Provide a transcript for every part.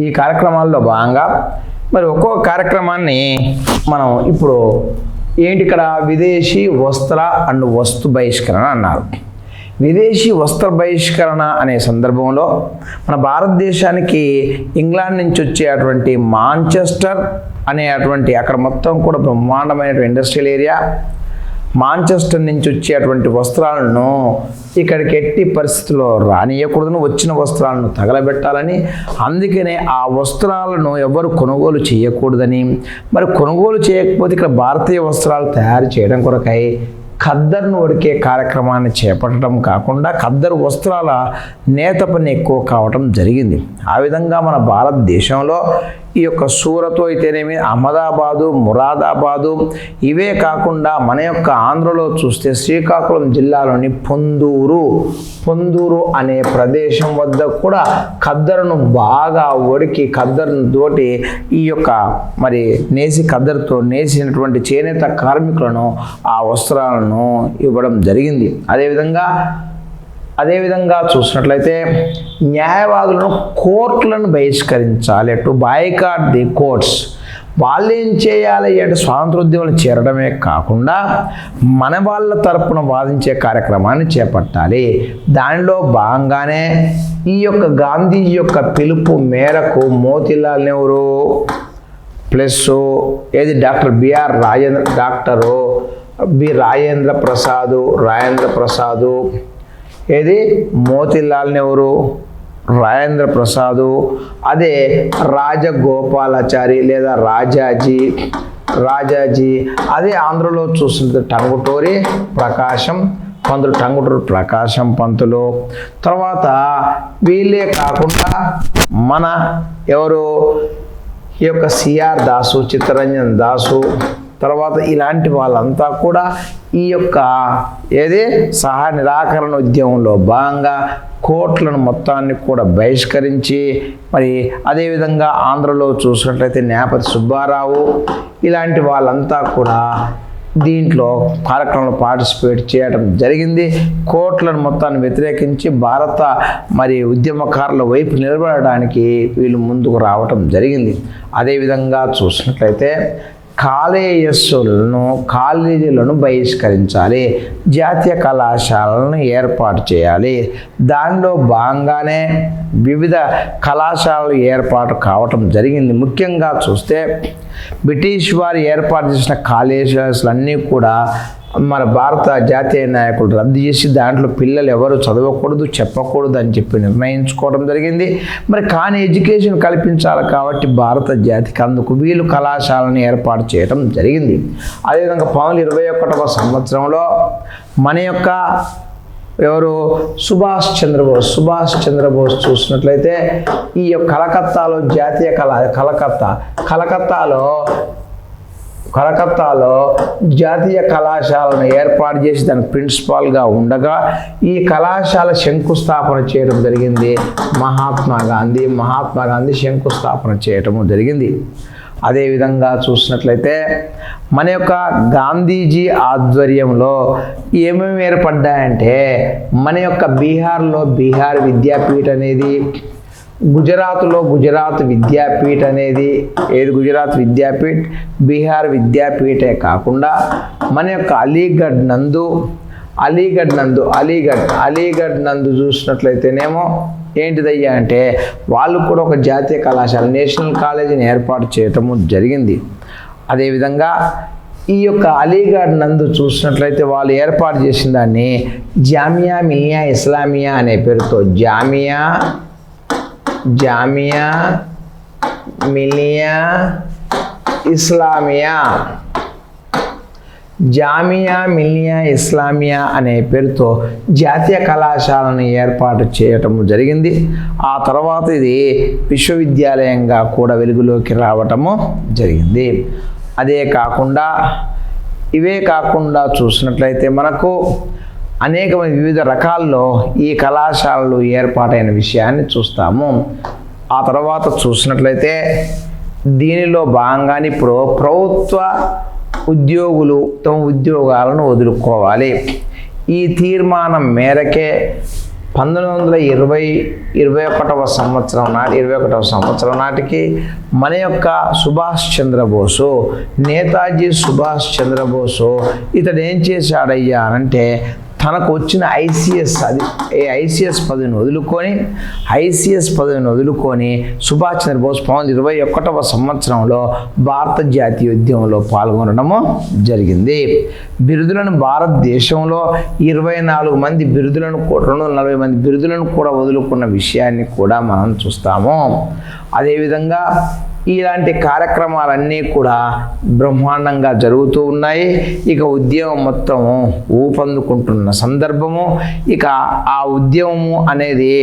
ఈ కార్యక్రమాల్లో భాగంగా మరి ఒక్కో కార్యక్రమాన్ని మనం ఇప్పుడు ఏంటి ఇక్కడ విదేశీ వస్త్ర అండ్ వస్తు బహిష్కరణ అన్నారు. విదేశీ వస్త్ర బహిష్కరణ అనే సందర్భంలో మన భారతదేశానికి ఇంగ్లాండ్ నుంచి వచ్చేటువంటి మాంచెస్టర్ అనేటువంటి అక్కడ మొత్తం కూడా బ్రహ్మాండమైన ఇండస్ట్రియల్ ఏరియా మాంచెస్టర్ నుంచి వచ్చేటువంటి వస్త్రాలను ఇక్కడికి ఎట్టి పరిస్థితుల్లో రానియకూడదని. వచ్చిన వస్త్రాలను తగలబెట్టాలని. అందుకనే ఆ వస్త్రాలను ఎవరు కొనుగోలు చేయకూడదని. మరి కొనుగోలు చేయకపోతే ఇక్కడ భారతీయ వస్త్రాలు తయారు చేయడం కొరకై ఖద్దర్ను ఉడికే కార్యక్రమాన్ని చేపట్టడం కాకుండా ఖద్దరు వస్త్రాల నేత పని ఎక్కువ కావటం జరిగింది. ఆ విధంగా మన భారతదేశంలో ఈ యొక్క సూరత్ అయితేనేమి? అహ్మదాబాదు మురాదాబాదు. ఇవే కాకుండా మన యొక్క ఆంధ్రలో చూస్తే శ్రీకాకుళం జిల్లాలోని పొందూరు. పొందూరు అనే ప్రదేశం వద్ద కూడా ఖద్దరును బాగా ఒడికి ఖద్దరును తోటి ఈ యొక్క మరి నేసి కద్దరుతో నేసినటువంటి చేనేత కార్మికులను ఆ వస్త్రాలను ఇవ్వడం జరిగింది. అదేవిధంగా అదేవిధంగా చూసినట్లయితే న్యాయవాదులను కోర్టులను బహిష్కరించాలి టు బాయ్కాట్ ది కోర్ట్స్. వాళ్ళు ఏం చేయాలి అంటే స్వాతంత్రోద్యమాలు చేరడమే కాకుండా మన వాళ్ళ తరపున వాదించే కార్యక్రమాన్ని చేపట్టాలి. దానిలో భాగంగానే ఈ యొక్క గాంధీ యొక్క పిలుపు మేరకు మోతిలాల్ నెహ్రూ ప్లస్ ఏది doctor BR Rajendra doctor B. Rajendra Prasad Rajendra Prasad ఏది? మోతిలాల్ నెహ్రూ రాజేంద్ర ప్రసాదు. అదే రాజగోపాలాచారి లేదా రాజాజీ రాజాజీ. అదే ఆంధ్రలో చూస్తుంది టంగుటూరి ప్రకాశం పంతులు టంగుటూరు ప్రకాశం పంతులు. తర్వాత వీళ్ళే కాకుండా మన ఎవరు? ఈ యొక్క సిఆర్ దాసు చిత్తరంజన్ దాసు తర్వాత ఇలాంటి వాళ్ళంతా కూడా ఈ యొక్క ఏదే? సహా నిరాకరణ ఉద్యమంలో భాగంగా కోట్లను మొత్తాన్ని కూడా బహిష్కరించి మరి అదేవిధంగా ఆంధ్రలో చూసినట్లయితే నేపథ్య సుబ్బారావు ఇలాంటి వాళ్ళంతా కూడా దీంట్లో కార్యక్రమంలో పార్టిసిపేట్ చేయడం జరిగింది. కోట్లను మొత్తాన్ని వ్యతిరేకించి భారత మరి ఉద్యమకారుల వైపు నిలబడడానికి వీళ్ళు ముందుకు రావటం జరిగింది. అదేవిధంగా చూసినట్లయితే కాలేయస్సులను కాలేజీలను బహిష్కరించాలి. జాతీయ కళాశాలను ఏర్పాటు చేయాలి. దానిలో భాగంగానే వివిధ కళాశాలలు ఏర్పాటు కావటం జరిగింది. ముఖ్యంగా చూస్తే బ్రిటిష్ వారు ఏర్పాటు చేసిన కాలేజీలు అన్నీ కూడా మన భారత జాతీయ నాయకులు రద్దు చేసి దాంట్లో పిల్లలు ఎవరు చదవకూడదు చెప్పకూడదు అని చెప్పి నిర్ణయించుకోవడం జరిగింది. మరి కానీ ఎడ్యుకేషన్ కల్పించాలి కాబట్టి భారత జాతికి అందుకు వీళ్ళు కళాశాలను ఏర్పాటు చేయడం జరిగింది. అదేవిధంగా పంతొమ్మిది ఇరవై ఒకటవ సంవత్సరంలో మన యొక్క ఎవరు? సుభాష్ చంద్రబోస్. సుభాష్ చంద్రబోస్ చూసినట్లయితే ఈ యొక్క కలకత్తాలో జాతీయ కళ కలకత్తా. కలకత్తాలో కలకత్తాలో జాతీయ కళాశాలను ఏర్పాటు చేసి దాని ప్రిన్సిపాల్గా ఉండగా ఈ కళాశాల శంకుస్థాపన చేయడం జరిగింది. మహాత్మా గాంధీ మహాత్మా గాంధీ శంకుస్థాపన చేయటము జరిగింది. అదేవిధంగా చూసినట్లయితే మన యొక్క గాంధీజీ ఆధ్వర్యంలో ఏమేమి ఏర్పడ్డాయంటే మన యొక్క బీహార్లో బీహార్ విద్యాపీఠ అనేది గుజరాత్లో గుజరాత్ విద్యాపీఠ అనేది ఏది గుజరాత్ విద్యాపీఠ్ బీహార్ విద్యాపీఠే కాకుండా మన యొక్క అలీగఢ్ నందు అలీగఢ్ నందు అలీగఢ్ అలీగఢ్ నందు చూసినట్లయితేనేమో ఏంటిదయ్యా అంటే వాళ్ళు కూడా ఒక జాతీయ కళాశాల నేషనల్ కాలేజీని ఏర్పాటు చేయటము జరిగింది. అదేవిధంగా ఈ యొక్క అలీగఢ్ నందు చూసినట్లయితే వాళ్ళు ఏర్పాటు చేసిన దాన్ని జామియా మిలియా ఇస్లామియా అనే పేరుతో జామియా జామియా మిలియా ఇస్లామియా జామియా మిలియా ఇస్లామియా అనే పేరుతో జాతీయ కళాశాలను ఏర్పాటు చేయటం జరిగింది. ఆ తర్వాత ఇది విశ్వవిద్యాలయంగా కూడా వెలుగులోకి రావటము జరిగింది. అదే కాకుండా ఇవే కాకుండా చూసినట్లయితే మనకు అనేకమైన వివిధ రకాల్లో ఈ కళాశాలలు ఏర్పాటైన విషయాన్ని చూస్తాము. ఆ తర్వాత చూసినట్లయితే దీనిలో భాగంగానే ఇప్పుడు ప్రభుత్వ ఉద్యోగులు తమ ఉద్యోగాలను వదులుకోవాలి. ఈ తీర్మానం మేరకే పంతొమ్మిది వందల ఇరవై ఇరవై ఒకటవ సంవత్సరం నాటి ఇరవై ఒకటవ సంవత్సరం నాటికి మన యొక్క సుభాష్ చంద్రబోసు నేతాజీ సుభాష్ చంద్రబోసు ఇతడు ఏం చేశాడయ్యా అంటే తనకు వచ్చిన ఐసీఎస్ అది ఏ ఐసిఎస్ పదవిని వదులుకొని ఐసీఎస్ పదవిని వదులుకొని సుభాష్ చంద్రబోస్ పంతొమ్మిది ఇరవై ఒకటవ సంవత్సరంలో భారత జాతీయ ఉద్యమంలో పాల్గొనడము జరిగింది. బిరుదులను భారతదేశంలో ఇరవై నాలుగు మంది బిరుదులను కూ- రెండు వందల నలభై మంది బిరుదులను కూడా వదులుకున్న విషయాన్ని కూడా మనం చూస్తాము. అదేవిధంగా ఇలాంటి కార్యక్రమాలన్నీ కూడా బ్రహ్మాండంగా జరుగుతూ ఉన్నాయి. ఇక ఉద్యమం మొత్తం ఊపందుకుంటున్న సందర్భము. ఇక ఆ ఉద్యమము అనేది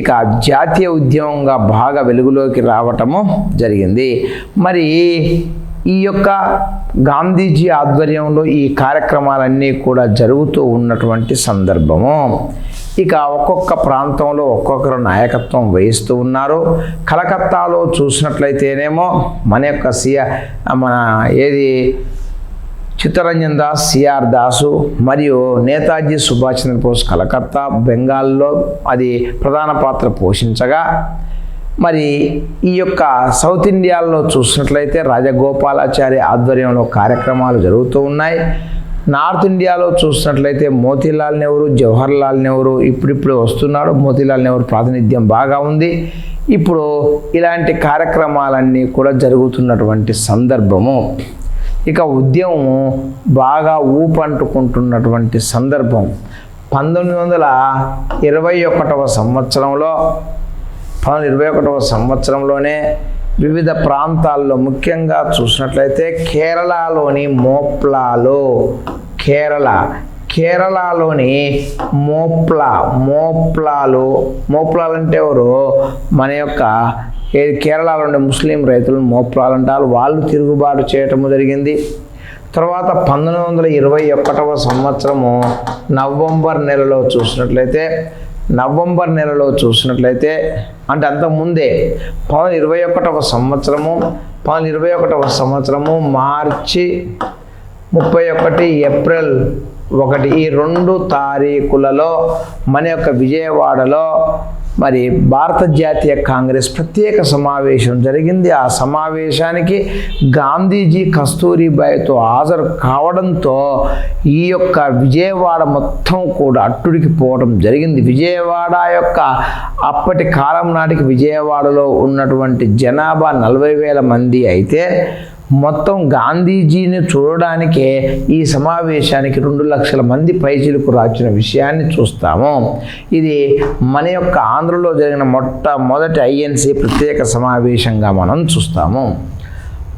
ఇక జాతీయ ఉద్యమంగా బాగా వెలుగులోకి రావటము జరిగింది. మరి ఈ యొక్క గాంధీజీ ఆధ్వర్యంలో ఈ కార్యక్రమాలన్నీ కూడా జరుగుతూ ఉన్నటువంటి సందర్భము. ఇక ఒక్కొక్క ప్రాంతంలో ఒక్కొక్కరు నాయకత్వం వహిస్తూ ఉన్నారు. కలకత్తాలో చూసినట్లయితేనేమో మన యొక్క సియా మన ఏది చిత్తరంజన్ దాస్ సిఆర్ దాసు మరియు నేతాజీ సుభాష్ చంద్రబోస్ కలకత్తా బెంగాల్లో అది ప్రధాన పాత్ర పోషించగా మరి ఈ యొక్క సౌత్ ఇండియాలో చూసినట్లయితే రాజగోపాలాచారి ఆధ్వర్యంలో కార్యక్రమాలు జరుగుతూ ఉన్నాయి. నార్త్ ఇండియాలో చూసినట్లయితే మోతీలాల్ నెహ్రూ జవహర్ లాల్ నెహ్రూ ఇప్పుడిప్పుడు వస్తున్నాడు. మోతీలాల్ నెహ్రూ ప్రాతినిధ్యం బాగా ఉంది. ఇప్పుడు ఇలాంటి కార్యక్రమాలన్నీ కూడా జరుగుతున్నటువంటి సందర్భము ఇక ఉద్యమము బాగా ఊపంటుకుంటున్నటువంటి సందర్భం. పంతొమ్మిది వందల ఇరవై ఒకటవ సంవత్సరంలో పంతొమ్మిది ఇరవై ఒకటవ సంవత్సరంలోనే వివిధ ప్రాంతాల్లో ముఖ్యంగా చూసినట్లయితే కేరళలోని మోప్లాలో కేరళ కేరళలోని మోప్లా మోప్లాలు మోప్లాలు అంటే ఎవరు? మన యొక్క ఏ కేరళలో ఉండే ముస్లిం రైతులు మోప్లాలు అంటారు వాళ్ళు తిరుగుబాటు చేయటము జరిగింది. తర్వాత పంతొమ్మిది వందల ఇరవై ఒకటవ సంవత్సరము నవంబర్ నెలలో చూసినట్లయితే నవంబర్ నెలలో చూసినట్లయితే అంటే అంతకుముందే పవన్ ఇరవై ఒకటవ సంవత్సరము పవన్ ఇరవై ఒకటవ సంవత్సరము మార్చి ముప్పై ఒకటి ఏప్రిల్ ఒకటి ఈ రెండు తారీఖులలో మన యొక్క విజయవాడలో మరి భారత జాతీయ కాంగ్రెస్ ప్రత్యేక సమావేశం జరిగింది. ఆ సమావేశానికి గాంధీజీ కస్తూరిబాయితో హాజరు కావడంతో ఈ యొక్క విజయవాడ మొత్తం కూడా అట్టుడికి పోవడం జరిగింది. విజయవాడ యొక్క అప్పటి కాలం నాటికి విజయవాడలో ఉన్నటువంటి జనాభా నలభై వేల మంది అయితే మొత్తం గాంధీజీని చూడడానికే ఈ సమావేశానికి రెండు లక్షల మంది పైచిలకు రాచిన విషయాన్ని చూస్తాము. ఇది మన యొక్క ఆంధ్రలో జరిగిన మొట్టమొదటి ఐఎన్సీ ప్రత్యేక సమావేశంగా మనం చూస్తాము.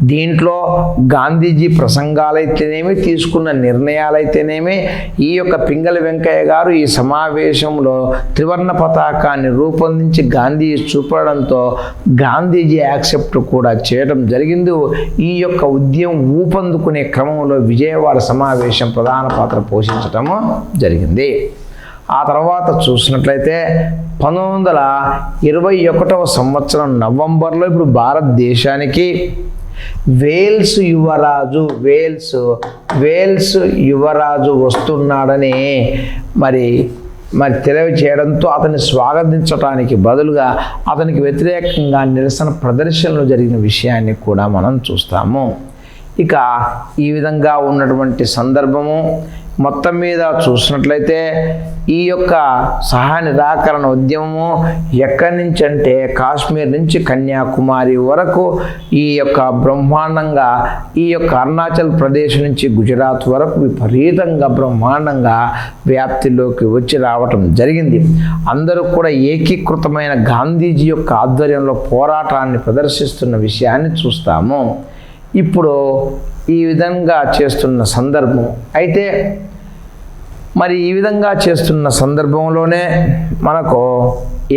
దీంట్లో గాంధీజీ ప్రసంగాలైతేనేమి తీసుకున్న నిర్ణయాలైతేనేమి ఈ యొక్క పింగళి వెంకయ్య గారు ఈ సమావేశంలో త్రివర్ణ పతాకాన్ని రూపొందించి గాంధీ చూపడంతో గాంధీజీ యాక్సెప్ట్ కూడా చేయడం జరిగింది. ఈ యొక్క ఉద్యమం ఊపందుకునే క్రమంలో విజయవాడ సమావేశం ప్రధాన పాత్ర పోషించటము జరిగింది. ఆ తర్వాత చూసినట్లయితే పంతొమ్మిది వందల ఇరవై ఒకటవ సంవత్సరం నవంబర్లో ఇప్పుడు భారతదేశానికి వేల్స్ యువరాజు వేల్స్ వేల్స్ యువరాజు వస్తున్నాడని మరి మరి తెలియచేయడంతో అతన్ని స్వాగతించడానికి బదులుగా అతనికి వ్యతిరేకంగా నిరసన ప్రదర్శనలు జరిగిన విషయాన్ని కూడా మనం చూస్తాము. ఇక ఈ విధంగా ఉన్నటువంటి సందర్భము మొత్తం మీద చూసినట్లయితే ఈ యొక్క సహా నిరాకరణ ఉద్యమము ఎక్కడి నుంచి అంటే కాశ్మీర్ నుంచి కన్యాకుమారి వరకు ఈ యొక్క బ్రహ్మాండంగా ఈ యొక్క అరుణాచల్ ప్రదేశ్ నుంచి గుజరాత్ వరకు విపరీతంగా బ్రహ్మాండంగా వ్యాప్తిలోకి వచ్చి రావటం జరిగింది. అందరూ కూడా ఏకీకృతమైన గాంధీజీ యొక్క ఆధ్వర్యంలో పోరాటాన్ని ప్రదర్శిస్తున్న విషయాన్ని చూస్తాము. ఇప్పుడు ఈ విధంగా చేస్తున్న సందర్భం. అయితే మరి ఈ విధంగా చేస్తున్న సందర్భంలోనే మనకు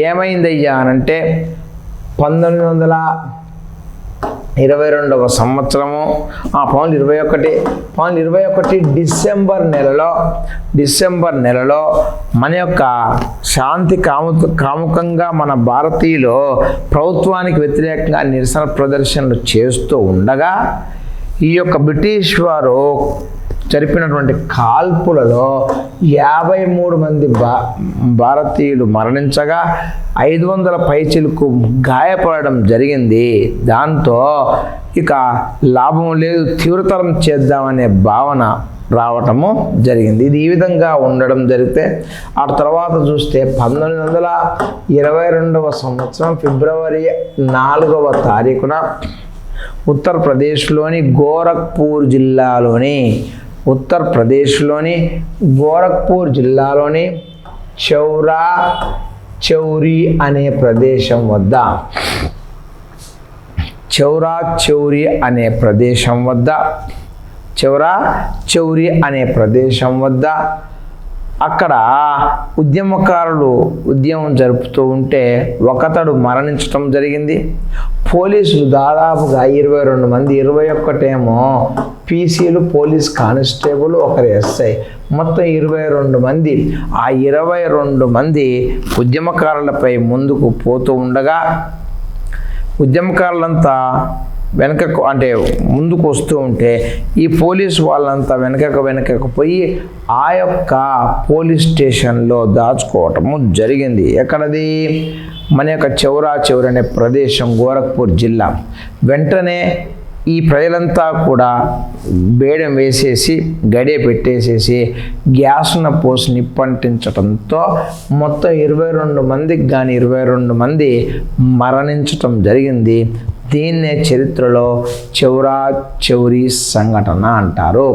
ఏమైందయ్యా అనంటే పంతొమ్మిది వందల ఇరవై రెండవ సంవత్సరము ఆ పౌన్ ఇరవై ఒకటి పౌన్ ఇరవై ఒకటి డిసెంబర్ నెలలో డిసెంబర్ నెలలో మన యొక్క శాంతి కాము కాముకంగా మన భారతీయులు ప్రభుత్వానికి వ్యతిరేకంగా నిరసన ప్రదర్శనలు చేస్తూ ఉండగా ఈ యొక్క బ్రిటిష్ వారు జరిపినటువంటి కాల్పులలో యాభై మూడు మంది భా భారతీయులు మరణించగా ఐదు వందల పైచిలకు గాయపడడం జరిగింది. దాంతో ఇక లాభం లేదు తీవ్రతరం చేద్దామనే భావన రావటము జరిగింది. ఇది ఈ విధంగా ఉండడం జరిగితే ఆ తర్వాత చూస్తే పంతొమ్మిది వందల ఇరవై రెండవ సంవత్సరం ఫిబ్రవరి నాలుగవ తారీఖున ఉత్తరప్రదేశ్లోని గోరఖ్పూర్ జిల్లాలోని ఉత్తరప్రదేశ్లోని గోరఖ్పూర్ జిల్లాలోని చౌరా చౌరీ అనే ప్రదేశం వద్ద చౌరా చౌరి అనే ప్రదేశం వద్ద చౌరా చౌరి అనే ప్రదేశం వద్ద అక్కడ ఉద్యమకారులు ఉద్యమం జరుపుతూ ఉంటే ఒకతడు మరణించటం జరిగింది. పోలీసులు దాదాపుగా ఇరవై రెండు మంది ఇరవై ఒక్కటేమో పీసీలు పోలీస్ కానిస్టేబుల్ ఒకరు ఎస్ఐ. మొత్తం ఇరవై రెండు మంది. ఆ ఇరవై రెండు మంది ఉద్యమకారులపై ముందుకు పోతూ ఉండగా ఉద్యమకారులంతా వెనకకు అంటే ముందుకు వస్తూ ఉంటే ఈ పోలీస్ వాళ్ళంతా వెనకకు వెనకకు పోయి ఆ యొక్క పోలీస్ స్టేషన్లో దాచుకోవటము జరిగింది. ఎక్కడది? మన యొక్క చౌరా చౌర అనే ప్రదేశం గోరఖ్పూర్ జిల్లా. వెంటనే ఈ ప్రజలంతా కూడా బేడం వేసేసి గడియ పెట్టేసేసి గ్యాస్ను పోసి నిప్పంటించడంతో మొత్తం ఇరవై రెండు మందికి కానీ ఇరవై రెండు మంది మరణించటం జరిగింది. దీన్నే చరిత్రలో చౌరా చౌరీ సంఘటన అంటారు.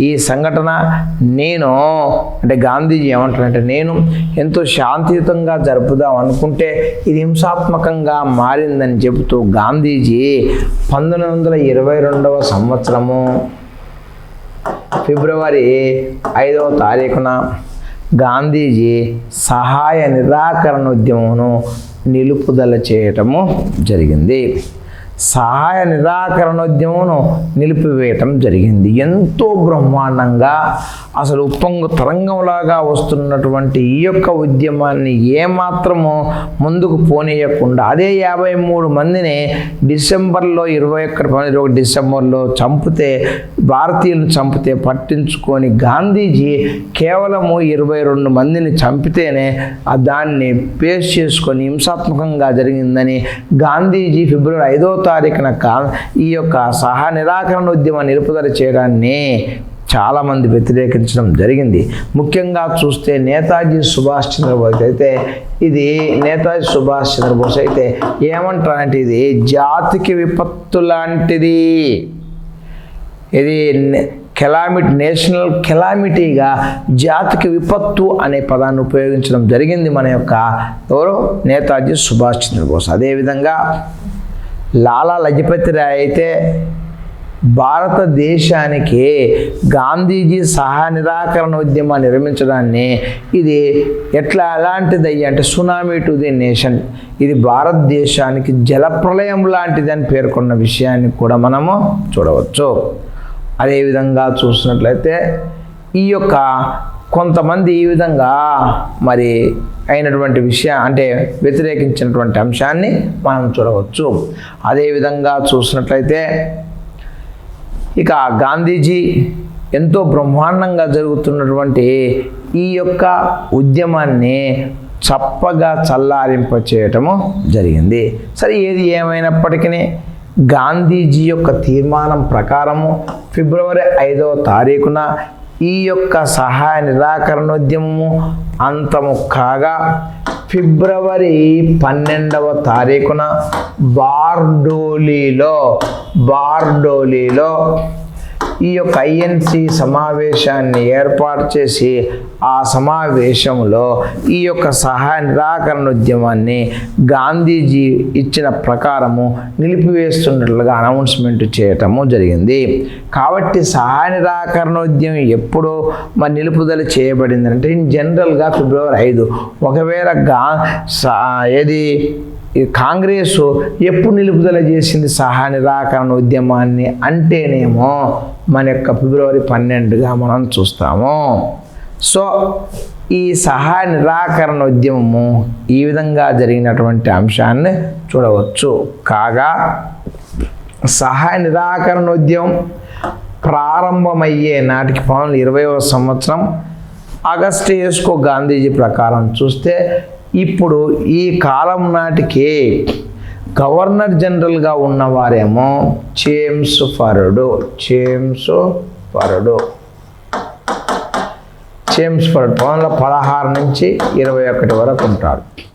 ఈ సంఘటన నేను అంటే గాంధీజీ ఏమంటారంటే నేను ఎంతో శాంతియుతంగా జరుపుదాం అనుకుంటే ఇది హింసాత్మకంగా మారిందని చెబుతూ గాంధీజీ పంతొమ్మిది వందల ఇరవై రెండవ సంవత్సరము ఫిబ్రవరి ఐదవ తారీఖున గాంధీజీ సహాయ నిరాకరణ ఉద్యమమును నిలుపుదల చేయటము జరిగింది. సహాయ నిరాకరణోద్యమమును నిలిపివేయటం జరిగింది. ఎంతో బ్రహ్మాండంగా అసలు ఉప్పొంగు తరంగంలాగా వస్తున్నటువంటి ఈ యొక్క ఉద్యమాన్ని ఏమాత్రము ముందుకు పోనీయకుండా అదే యాభై మూడు మందిని డిసెంబర్లో ఇరవై ఒక్కటి పంతొమ్మిది ఒకటి డిసెంబర్లో చంపితే భారతీయులను చంపితే పట్టించుకొని గాంధీజీ కేవలము ఇరవై రెండు మందిని చంపితేనే దాన్ని పేస్ చేసుకొని హింసాత్మకంగా జరిగిందని గాంధీజీ ఫిబ్రవరి ఐదో తారీఖున ఈ యొక్క సహా నిరాకరణ ఉద్యమ నిలుపుదల చేయడాన్ని చాలామంది వ్యతిరేకించడం జరిగింది. ముఖ్యంగా చూస్తే నేతాజీ సుభాష్ చంద్రబోస్ అయితే ఇది నేతాజీ సుభాష్ చంద్రబోస్ అయితే ఏమంటారంటే ఇది జాతికి విపత్తు లాంటిది. ఇది కెలామిటీ నేషనల్ కెలామిటీగా జాతికి విపత్తు అనే పదాన్ని ఉపయోగించడం జరిగింది మన యొక్క ఎవరు? నేతాజీ సుభాష్ చంద్రబోస్. అదేవిధంగా లాలా లజపతి రాయ్ అయితే భారతదేశానికి గాంధీజీ సహా నిరాకరణ ఉద్యమాన్ని నిర్మించడాన్ని ఇది ఎట్లా ఎలాంటిది అయ్యి అంటే సునామీ టు ది నేషన్. ఇది భారతదేశానికి జలప్రలయం లాంటిది అని పేర్కొన్న విషయాన్ని కూడా మనము చూడవచ్చు. అదేవిధంగా చూసినట్లయితే ఈ యొక్క కొంతమంది ఈ విధంగా మరి అయినటువంటి విషయం అంటే వ్యతిరేకించినటువంటి అంశాన్ని మనం చూడవచ్చు. అదేవిధంగా చూసినట్లయితే ఇక గాంధీజీ ఎంతో బ్రహ్మాండంగా జరుగుతున్నటువంటి ఈ యొక్క ఉద్యమాన్ని చప్పగా చల్లారింప చేయటము జరిగింది. సరే ఏది ఏమైనప్పటికీ గాంధీజీ యొక్క తీర్మానం ప్రకారము ఫిబ్రవరి ఐదవ తారీఖున ఈ యొక్క సహాయ నిరాకరణోద్యమము అంతము కాగా ఫిబ్రవరి పన్నెండవ తారీఖున బార్డోలీలో బార్డోలీలో ఈ యొక్క ఐఎన్సి సమావేశాన్ని ఏర్పాటు చేసి ఆ సమావేశంలో ఈ యొక్క సహాయ నిరాకరణ ఉద్యమాన్ని గాంధీజీ ఇచ్చిన ప్రకారము నిలిపివేస్తున్నట్లుగా అనౌన్స్మెంట్ చేయటము జరిగింది. కాబట్టి సహాయ నిరాకరణ ఉద్యమం ఎప్పుడు మరి నిలుపుదల చేయబడిందంటే ఇన్ జనరల్గా ఫిబ్రవరి ఐదు. ఒకవేళ గా ఏది ఈ కాంగ్రెస్ ఎప్పుడు నిలుపుదల చేసింది సహా నిరాకరణ ఉద్యమాన్ని అంటేనేమో మన యొక్క ఫిబ్రవరి పన్నెండుగా మనం చూస్తాము. సో ఈ సహాయ నిరాకరణ ఉద్యమము ఈ విధంగా జరిగినటువంటి అంశాన్ని చూడవచ్చు. కాగా సహాయ నిరాకరణ ఉద్యమం ప్రారంభమయ్యే నాటికి పనులు ఇరవైవ సంవత్సరం అగస్టేస్కో గాంధీజీ ప్రకారం చూస్తే ఇప్పుడు ఈ కాలం నాటికి గవర్నర్ జనరల్గా ఉన్నవారేమో చేమ్స్ ఫరడు చేమ్స్ ఫరడు. చేమ్స్ ఫరడు పవన్లో పదహారు నుంచి ఇరవై ఒకటి వరకు ఉంటాడు.